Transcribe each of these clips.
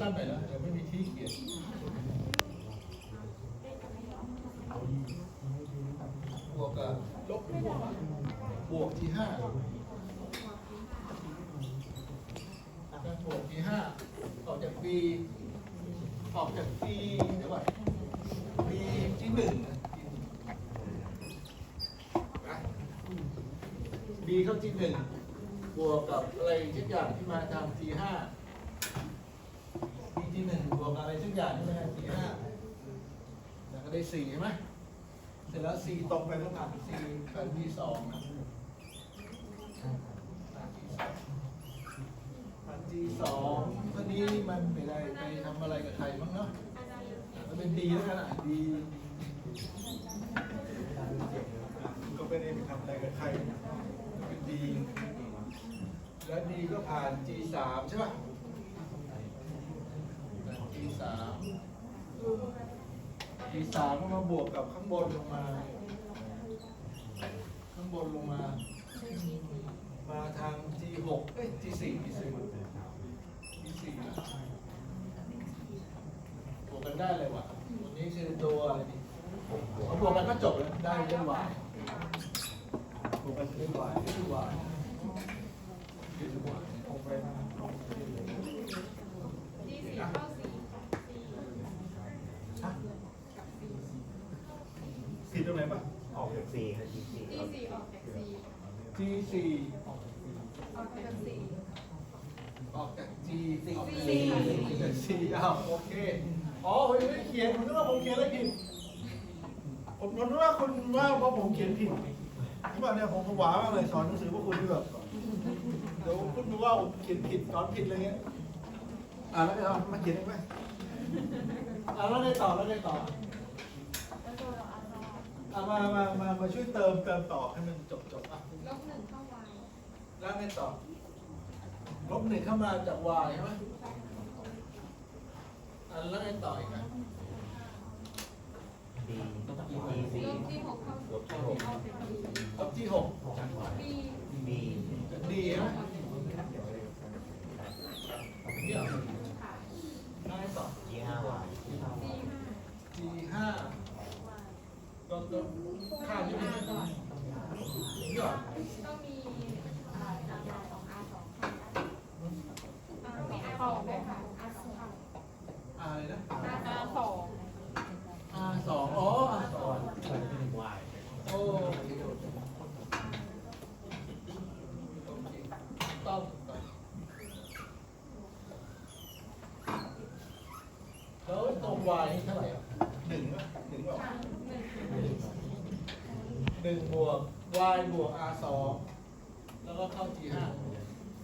สั้นๆหน่อยนะเดี๋ยวไม่มีที่เขียนบวกกับลบบวกบวกที่ห้าบวกที่ห้าออกจาก b ออกจาก b เดี๋ยวก่อน b ที่หนึ่งนะ b เข้าที่หนึ่งบวกกับอะไรทุกอย่างที่มาทำ t ห้า b ที่หนึ่งบว ทุกอย่างใช่ไหมสี่ห้าแล้วก็ได้สี่ใช่ไหมเสร็จแล้ว c ตรงไปต้องผ่าน c ผ่าน t สองนะผ่าน t สองคนนี้มันไม่ได้ไปทำอะไรกับใครบ้างเนาะมันเป็น d แล้วกันอะ d ก็ไม่ได้ไปทำอะไรกับใครเป็น d แล้ว d ก็ผ่าน g สามใช่ป่ะ สาม G สามก็มาบวกกับข้างบนลงมา ข้างบนลงมา มาทาง G หกเอ้ย G สี่ G สี่ G สี่บวกกันได้เลยวะตัวนี้คือตัวอะไรดีเอาบวกกันก็จบแล้วได้เรื่อง y บวกกันเรื่อง y เรื่อง y เรื่อง y เอาไปนะ ที่สี่เข้าสี่ ผิดตรงไหนปะ ออกจากสี่ครับสี่สี่ที่สี่ออกจากสี่ G สี่ออกจากสี่ออกจาก G สี่สี่ จาก C อ้าวโอเคอ๋อผมยังไม่ได้เขียนผมนึกว่าผมเขียนอะไรผิดผมผมนึกว่าคุณว่าเพราะผมเขียนผิดที่ว่าเนี่ยผมผวามากเลยสอนหนังสือพวกคุณที่แบบเดี๋ยวคุณดูว่าผมเขียนผิดสอนผิดอะไรเงี้ยอ่าแล้วไงต่อมาเขียนได้ไหมอ่าแล้วไงต่อแล้วไงต่อ แล้วตัวเราอาร์ อ่ามามามามาช่วยเติมเติมต่อให้มันจบจบอะลบหนึ่งเข้าวายแล้วไงต่อลบหนึ่งเข้ามาจาก y ใช่ไหมอะแล้วไงต่ออีกอะดีดีลสี่บที่หกเข้าลบที่หกเข้าเป็นบีลบที่หกบีดีดีใช่ไหมเนี่ยแล้วไงต่อ ยี่ห้าวาย สี่ห้า g ห้าก็ก็ค่านี้ไม่ได้นี่ก่อน ต้องมีอาร์สองอาร์สองต้องมีอาร์สองด้วยค่ะอาร์สอง อะไรนะอาร์สอง r สองอ๋อ r สองวายโอ้โอเคโอเคต้องแล้วตรง y นี่เท่าไหร่อะหนึ่งป่ะหนึ่งป่ะหนึ่งหนึ่งบวก y บวก r สองแล้วก็เข้า g ห้า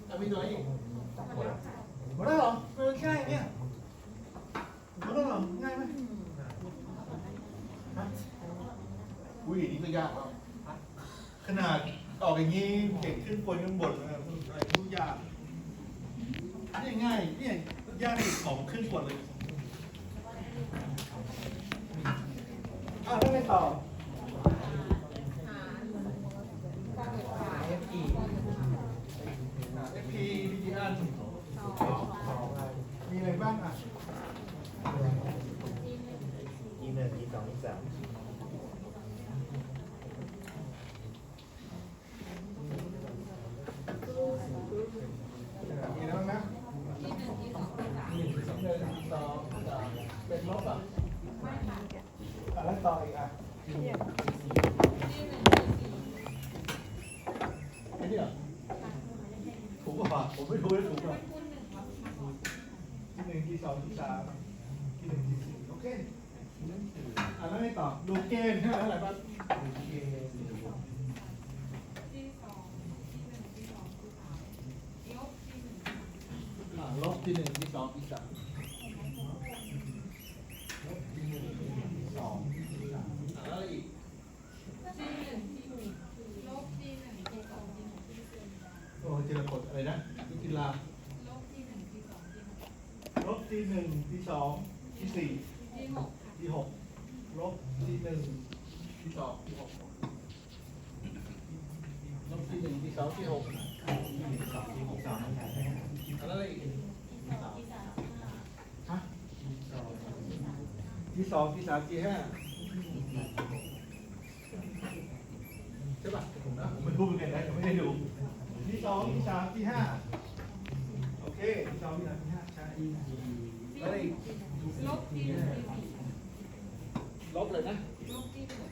อ่มีน้อยอีกหมดแล้วเหรอเออง่เนี่ยหมดแล้วเหรอง่ายไหมฮะอุ้ยนี่ ก็ยากแล้วขนาดออกอย่างนี้เก่งขึ้นบนขึ้นบนนะอะไรพูดยากนี่ง่ายนี่ยากที่ของขึ้นบนเลยอะแล้วไงต่อหารก็เกิดวาย FP FP มีกี่อันสองมีอะไรบ้างอะที่หนึ่งยี่หนึ่งยี่สองยี่สามมีแล้วนะ ที่หนึ่งที่สองที่สาม หนึ่งสองหนึ่งสองสามเป็นลบอะ ไม่ค่ะ อะ แล้วต่ออีกอะไอ้นี่เหรอถูกป่ะผมไม่รู้เลยถูกป่ะที่หนึ่งที่สองที่สามที่หนึ่งที่สี่โอเคอะแล้วไงต่อดูเกณฑ์ใช่ไหมอะไรบ้างดูเกณฑ์ที่สองที่หนึ่งที่สองที่สามยกที่หนึ่งลบที่หนึ่งที่สองที่สามลบที่หนึ่งที่สองที่สามอะแล้วอะไรอีก ที่หนึ่งที่หนึ่งลบที่หนึ่งที่สองที่หนึ่งที่สี่ โอ้เจรกฎอะไรนะวิจิลา ลบที่หนึ่งที่สองที่หก ลบ ที่หนึ่งที่สองที่สี่ที่หกค่ะที่หกลบที่หนึ่งที่สองที่หกลบที่หนึ่งที่สองที่หกยี่สองยี่สองยี่สามอันนั้นอะไรอีกที่สองที่สามที่ห้าที่สองที่สามที่ห้าใช่ป่ะผมนะผมไม่รู้เหมือนกันนะผมไม่ได้ดูที่สองที่สามที่ห้าโอเคที่สองที่สาม ที่ห้าใช่แล้วอีกลบที่หนึ่งทีสี่ลบเลยนะลบที่หนึ่ง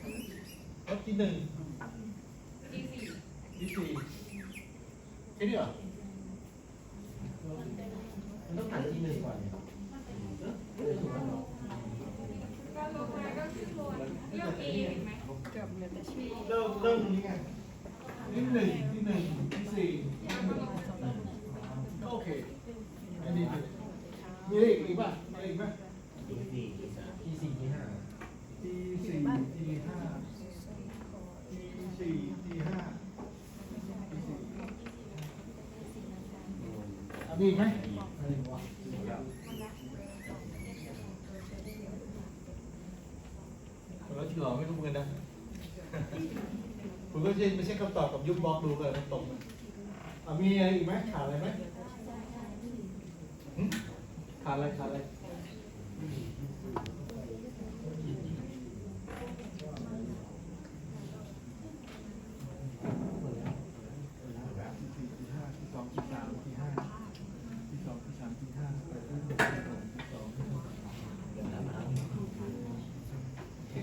ลบที่หนึ่งที่สี่ที่สี่แค่นี้เหรอมันต้องผ่านที่หนึ่งก่อนเนี่ยก็ลบมาก็ขึ้นบนเลือก A เห็นไหมเกือบเลือแต่ชื่อเริ่มเริ่มตรงนี้ไงที่หนึ่งที่หนึ่งที่สี่ แล้วก็ลบ ก็โอเคอันนี้ดี มีอะไรอีกอีกป่ะมีอะไรอีกไหมที่สี่ที่สามที่สี่ที่ห้าทีสี่ทีห้าทีสี่ทีห้าทีสี่อะมีอีกไหมแล้วที่หลอไม่รู้เหมือนกันนะคุณก็ใช่ไม่ใช่คำตอบกับยุบบล็อกดูเลยมันตรงนะอะมีอะไรอีกไหมขาดอะไรไหมหึ ขาดอะไรขาดอะไรที่ห้าที่สองที่สามที่ห้าที่สองที่สามที่ห้าที่สองที่สองโอเค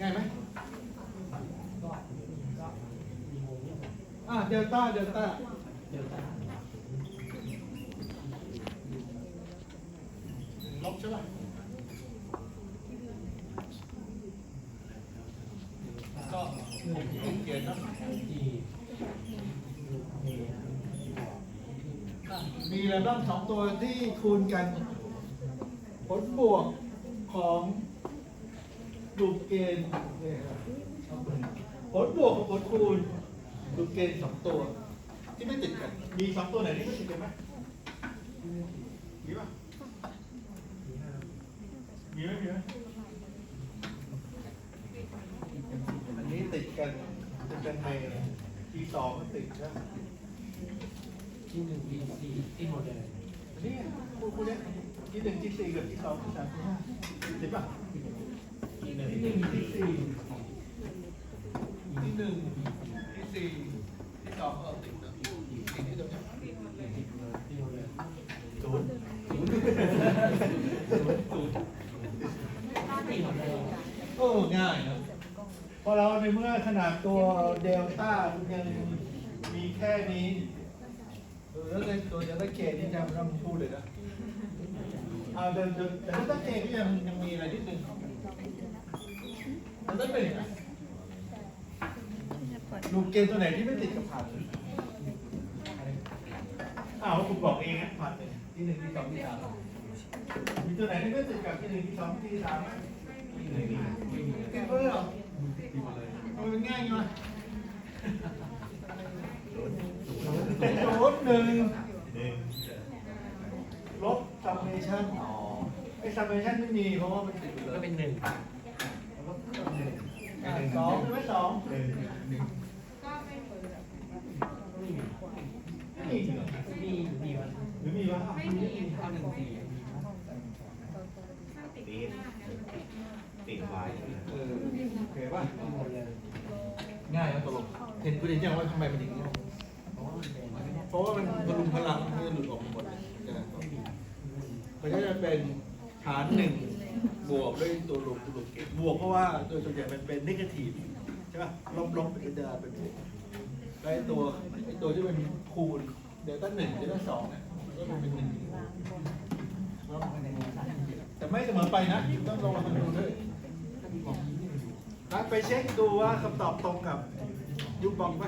ง่ายไหมอะเดลต้า เดลต้า ลบใช่ป่ะก็เขียนนะมีอะไรบ้างสองตัวที่คูณกัน ผลบวกของลูเกณฑ์เนี่ยครับผลบวกกับผลคูณลูเกณฑ์สองตัว ที่ไม่ติดกัน มีสองตัวไหนที่ไม่ติดกันไหมมีป่ะ มีไหมมีไหมอันนี้ติดกันติดกันในทีสองมันติดใช่ไหมที่หนึ่งที่สี่ที่หมดเลยนี่คู่คู่เนี้ยที่หนึ่งที่สี่กับที่สองที่สามที่ห้าติดป่ะที่หนึ่งที่สี่ที่หนึ่งที่สี่ที่สองเออติดนะติดที่ตรงเนี้ย ที่หมดเลย ศูนย์ศูนย์ศูนย์ ที่หมดเลย โอ้ง่ายนะพอเรา ในเมื่อขนาดตัวเดลต้ามันยังมีแค่นี้เออแล้วในตัวเดลต้าเคนี่จะไม่ต้องพูดเลยนะเอาเดลเดลเดลต้าเคก็ยังยังมีอะไรนิดนึงเดลต้าเป็นอะลูกเกณฑ์ตัวไหนที่ไม่ติดกับผ่านอ้าวคุณบอกเองนะผ่านเลยที่หนึ่งที่สองที่สามมีตัวไหนที่ไม่ติดกับที่หนึ่งที่สองที่สามไหมที่หนึ่งที่ไม่มีเลยเออทำไมมันง่ายงี้วะโจทย์หนึ่งหนึ่งลบซัมเมชันอ๋อไอ้ซัมเมชันไม่มีเพราะว่ามันติดอยู่ก็แล้วเป็นหนึ่งอะสองใช่ไหมสอง หนึ่งหนึ่ง ก็ไม่เหมือน ไม่มี ไม่มีเหรอ มีมีวัน หรือมีวะอะ ไม่มีค่ะ ข้อหนึ่งสี่ ถ้าติดหน้าเนี่ยมันติด ติดไว้ เออโอเคป่ะ หมดเลย ง่ายนะตกลงเห็นคุณเห็นยังว่าทำไมมันถึงง่ายเพราะว่ามันพลุงพลังมันจะหลุดออกมาหมดมันก็จะเป็นฐานหนึ่งบวกด้วยตัวลบตัวลบบวกเพราะว่าโดยส่วนใหญ่มันเป็นนิเกทีฟใช่ป่ะลบลบเป็นเดลเป็นบวกไอ้ตัวไอ้ตัวที่มันคูณเดลต้าหนึ่งเดลต้าสองเนี่ยมันก็เป็นหนึ่งแต่ไม่เสมอไปนะต้องระวังดูด้วย ไปเช็คดูว่าคำตอบตรงกับยุบบองไหม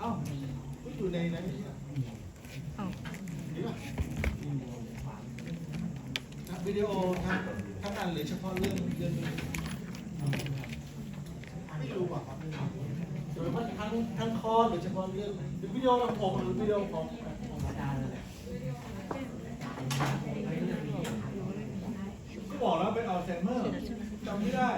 เอ้าก็อยู่ในนั้นนี่ดีป่ะทั้งวิดีโอทั้งทั้งอันหรือเฉพาะเรื่องเรื่องไม่รู้ป่ะครับหรือว่าทั้งทั้งคอร์สหรือเฉพาะเรื่องหรือวิดีโอของผมหรือวิดีโอของ ของอาจารย์เลย ก็บอกแล้ว เป็นอัลไซเมอร์จำไม่ได้